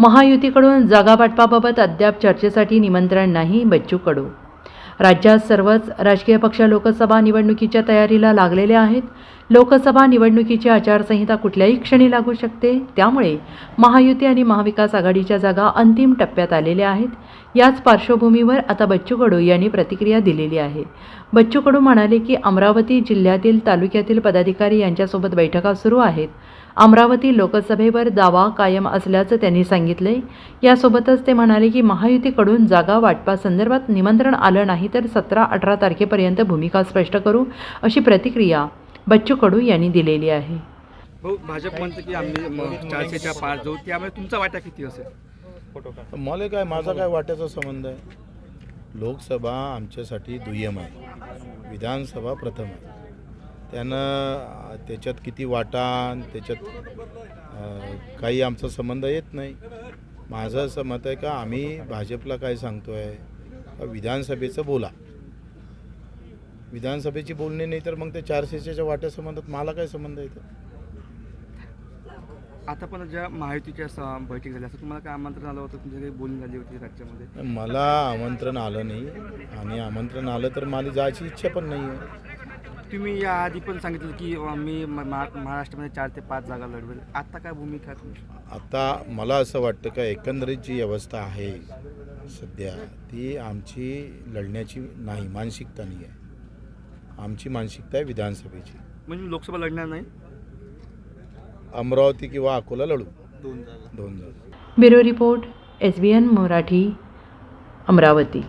महायुतीकडून जागा वाटपाबाबत अद्याप चर्चेसाठी निमंत्रण नाही बच्चू कडू. राज्यात सर्वच राजकीय पक्ष लोकसभा निवडणुकीच्या तयारीला लागलेले आहेत. लोकसभा निवडणुकीची आचारसंहिता कुठल्याही क्षणी लागू शकते. त्यामुळे महायुती आणि महाविकास आघाडीच्या जागा अंतिम टप्प्यात आलेल्या आहेत. याच पार्श्वभूमीवर आता बच्चू कडू यांनी प्रतिक्रिया दिलेली आहे. बच्चू कडू म्हणाले की अमरावती जिल्ह्यातील तालुक्यातील पदाधिकारी यांच्यासोबत बैठका सुरू आहेत. अमरावती लोकसभेवर दावा कायम असल्याचं त्यांनी सांगितले यासोबतच ते म्हणाले की महायुतीकडून जागा वाटपासंदर्भात निमंत्रण आलं नाही तर सतरा अठरा तारखेपर्यंत भूमिका स्पष्ट करू अशी प्रतिक्रिया बच्चू कडू यांनी दिलेली आहे. भाऊ भाजप म्हणतं की आम्ही चारशेच्या पाच जाऊ त्यामुळे तुमचा वाटा किती असेल? मला काय माझा काय वाट्याचा संबंध आहे? लोकसभा आमच्यासाठी दुय्यम आहे. विधानसभा प्रथम आहे. त्यानं त्याच्यात किती वाटा त्याच्यात काही आमचा संबंध येत नाही. माझं असं मत आहे का आम्ही भाजपला काय सांगतो आहे विधानसभेचं बोला. विधानसभेची बोलणी नाही तर मग ते चारशेच्या वाट्या संबंधात मला काय संबंध येतो आता पण ज्या महायुतीच्या बैठक झाल्या असं तुम्हाला काय आमंत्रण आलं होतं? तुमच्या काही बोलणी झाली होती राज्यामध्ये? मला आमंत्रण आलं नाही. आणि आमंत्रण आलं तर मला जायची इच्छा पण नाही आहे. तुम्ही याआधी पण सांगितलं की मी म- महा- महाराष्ट्रामध्ये चार ते पाच जागा लढवेल. आता काय भूमिका आता मला असं वाटतं का एकंदरीत जी व्यवस्था आहे सध्या ती आमची लढण्याची नाही मानसिकता नाही आहे. आमची मानसिकता आहे विधानसभेची. म्हणजे लोकसभा लढणार नाही? अमरावती किंवा अकोला लढू. दोन जागा. दोन जागा. Bureau report S B N Marathi Amravati.